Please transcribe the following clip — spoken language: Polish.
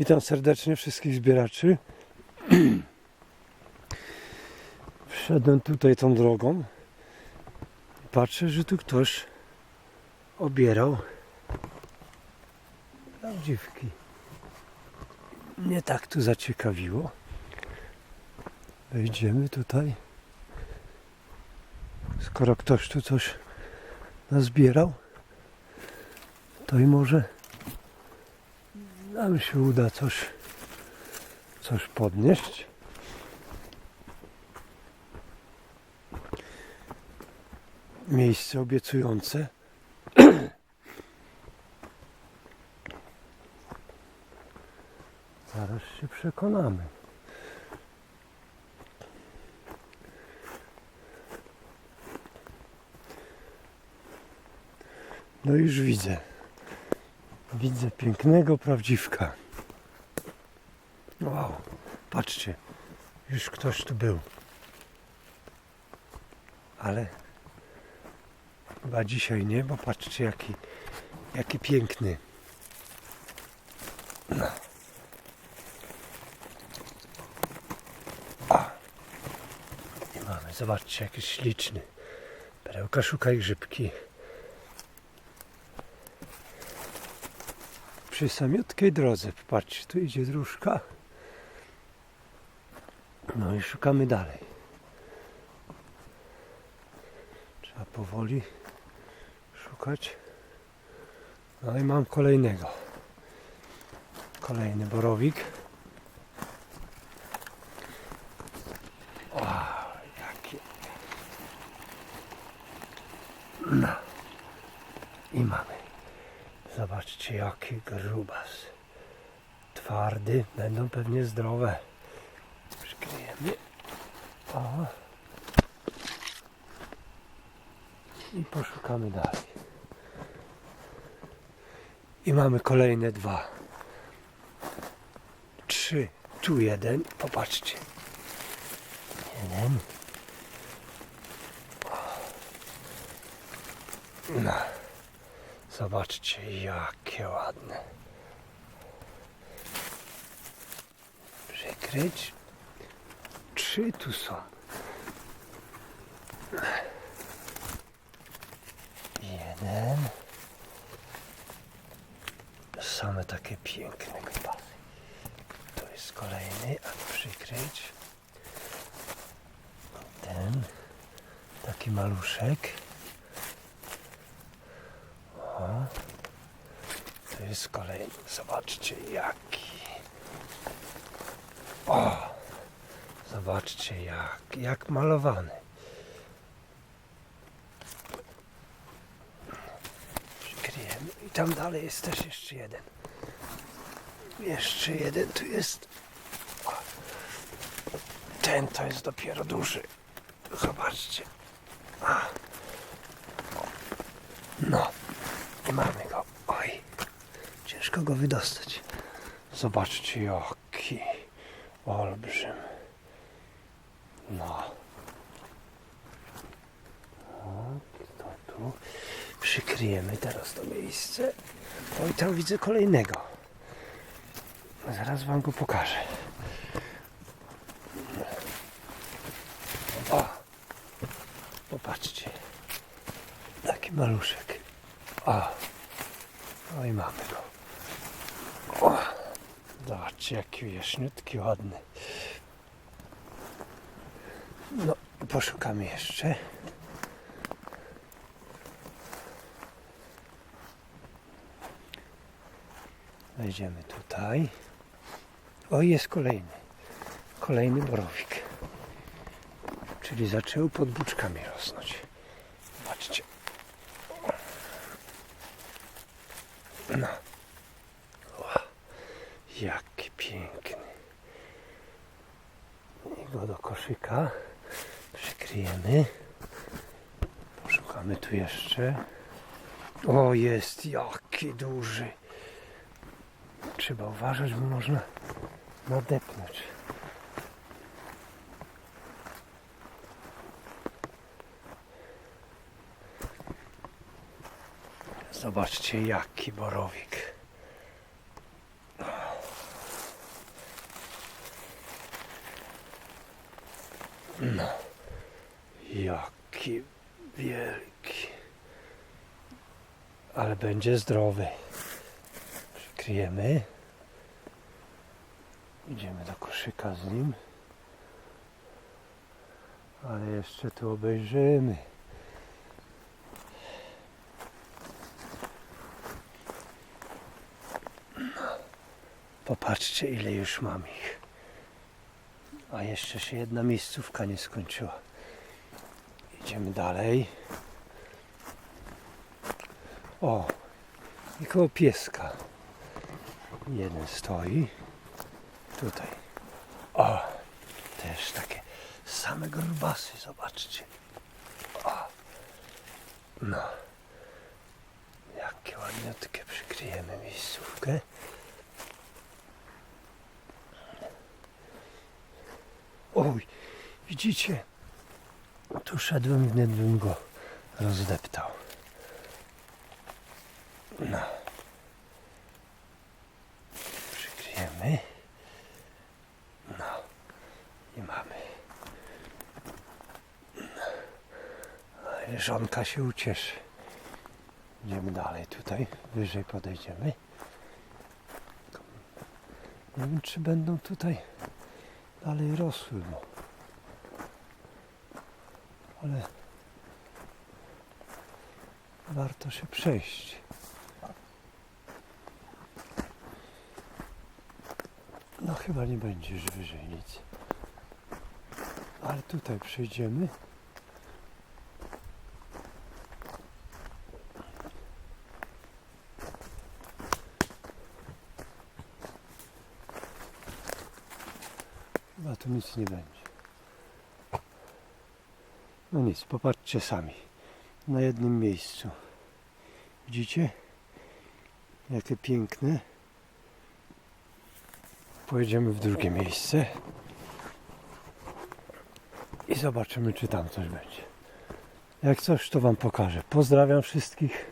Witam serdecznie wszystkich zbieraczy. Wszedłem tutaj tą drogą. Patrzę, że tu ktoś obierał prawdziwki. Mnie tak tu zaciekawiło. Wejdziemy tutaj. Skoro ktoś tu coś nazbierał, to i może nam się uda coś, coś podnieść. Miejsce obiecujące. Zaraz się przekonamy. No już widzę. Widzę pięknego prawdziwka. Wow, patrzcie, już ktoś tu był. Ale chyba dzisiaj nie, bo patrzcie jaki, jaki piękny. No. A. Zobaczcie, jaki śliczny. Perełka szuka i grzybki. Przy samiutkiej drodze. Popatrzcie, tu idzie dróżka. No i szukamy dalej. Trzeba powoli szukać. No i mam kolejnego. Kolejny borowik. O, jakie. No. I mamy. Zobaczcie jaki grubas. Twardy, będą pewnie zdrowe. Przykryjemy. O. I poszukamy dalej. I mamy kolejne dwa. Trzy. Tu jeden. Popatrzcie. Jeden. No. Zobaczcie, jakie ładne. Przykryć. Trzy tu są. Jeden. Same takie piękne kwasy. Tu jest kolejny, a przykryć. Ten. Taki maluszek. O, to jest kolejny. Zobaczcie jaki. O, zobaczcie jak, jak malowany. Przykryjemy. I tam dalej jest też jeszcze jeden. Jeszcze jeden tu jest. Ten to jest dopiero duży. Zobaczcie. A. No. Nie mamy ciężko go wydostać. Zobaczcie, jaki olbrzym. No. Tak, to tu. Przykryjemy teraz to miejsce. Oj, tam widzę kolejnego. Zaraz wam go pokażę. O! Popatrzcie. Taki maluszek. O, no i mamy go. Zobaczcie, jaki jaśniutki, ładny. No, poszukamy jeszcze. Wejdziemy tutaj. O, jest kolejny. Kolejny borowik. Czyli zaczęły pod buczkami rosnąć. Zobaczcie. No. Jaki piękny. I go do koszyka przykryjemy. Poszukamy tu jeszcze. O, jest jaki duży. Trzeba uważać, bo można nadepnąć. Zobaczcie jaki borowik. No. Jaki wielki. Ale będzie zdrowy. Przykryjemy. Idziemy do koszyka z nim. Ale jeszcze tu obejrzymy. Popatrzcie ile już mam ich. A jeszcze się jedna miejscówka nie skończyła. Idziemy dalej. O, i koło pieska. Jeden stoi. Tutaj. O, też takie same grubasy, zobaczcie. O, no. Jakie ładniutkie przykryjemy miejscówkę. Oj, widzicie? Tu szedłem, gdybym go rozdeptał. No. Przykryjemy. No. I mamy. No. Żonka się ucieszy. Idziemy dalej tutaj. Wyżej podejdziemy. Nie wiem, czy będą tutaj dalej rosły, bo... ale warto się przejść. No chyba nie będzie już wyżej nic. Ale tutaj przejdziemy. Chyba tu nic nie będzie. No nic, popatrzcie sami. Na jednym miejscu. Widzicie? Jakie piękne. Pojedziemy w drugie miejsce. I zobaczymy, czy tam coś będzie. Jak coś, to Wam pokażę. Pozdrawiam wszystkich.